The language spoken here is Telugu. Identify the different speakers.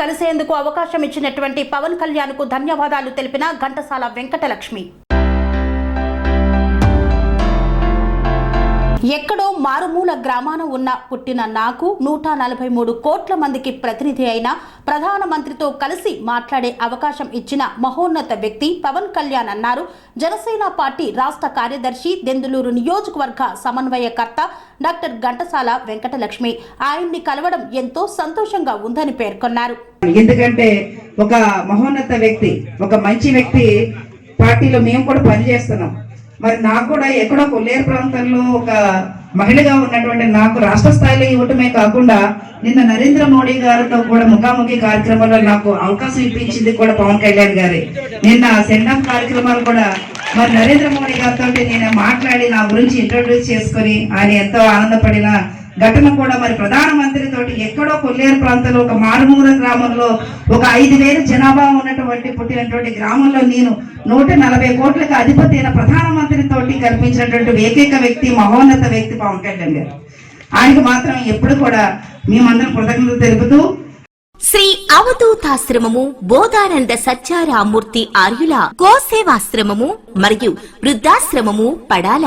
Speaker 1: కలిసేందుకు అవకాశం ఇచ్చినటువంటి పవన్ కళ్యాణ్కు ధన్యవాదాలు తెలిపిన ఘంటసాల వెంకటలక్ష్మి. ఎక్కడో మారుమూల గ్రామాన ఉన్న పుట్టిన నాకు నూట నలభై మూడు కోట్ల మందికి ప్రతినిధి అయిన ప్రధానమంత్రితో కలిసి మాట్లాడే అవకాశం ఇచ్చిన మహోన్నత వ్యక్తి పవన్ కళ్యాణ్ అన్నారు. జనసేన పార్టీ రాష్ట్ర కార్యదర్శి దెందులూరు నియోజకవర్గ సమన్వయకర్త డాక్టర్ ఘంటసాల వెంకటలక్ష్మి. ఆయన్ని కలవడం ఎంతో సంతోషంగా ఉందని పేర్కొన్నారు.
Speaker 2: ఎందుకంటే ఒక మహోన్నత వ్యక్తి ఒక మంచి వ్యక్తి పార్టీలో మేము కూడా పనిచేస్తున్నాం. మరి నాకు కూడా ఎక్కడో కొల్లేరు ప్రాంతంలో ఒక మహిళగా ఉన్నటువంటి నాకు రాష్ట్ర స్థాయిలో ఇవ్వటమే కాకుండా నిన్న నరేంద్ర మోడీ గారితో కూడా ముఖాముఖి కార్యక్రమంలో నాకు అవకాశం ఇప్పించింది కూడా పవన్ కళ్యాణ్ గారి. నిన్న సెండ్ కార్యక్రమాలు కూడా మరి నరేంద్ర మోడీ గారితో నేను మాట్లాడి నా గురించి ఇంట్రొడ్యూస్ చేసుకొని ఆయన ఎంతో ఆనందపడిన ఘటన కూడా మరి ప్రధానమంత్రి తోటి కొల్లేరు ప్రాంతంలో ఒక మారుమూల గ్రామంలో ఒక ఐదు వేలు జనాభా ఉన్నటువంటి పుట్టినటువంటి గ్రామంలో నేను నూట నలభై కోట్లకు అధిపతి అయిన ప్రధానమంత్రితోటి కనిపించినటువంటి ఏకైక వ్యక్తి మహోన్నత వ్యక్తి పవన్ కళ్యాణ్ గారు. ఆయనకు మాత్రం ఎప్పుడు కూడా మేమందరం కృతజ్ఞత తెలుపుతూ
Speaker 3: శ్రీ అవధూతాశ్రమము బోధానంద సత్యారామూర్తి ఆర్యుల గోసేవాశ్రమము మరియు వృద్ధాశ్రమము పడాల.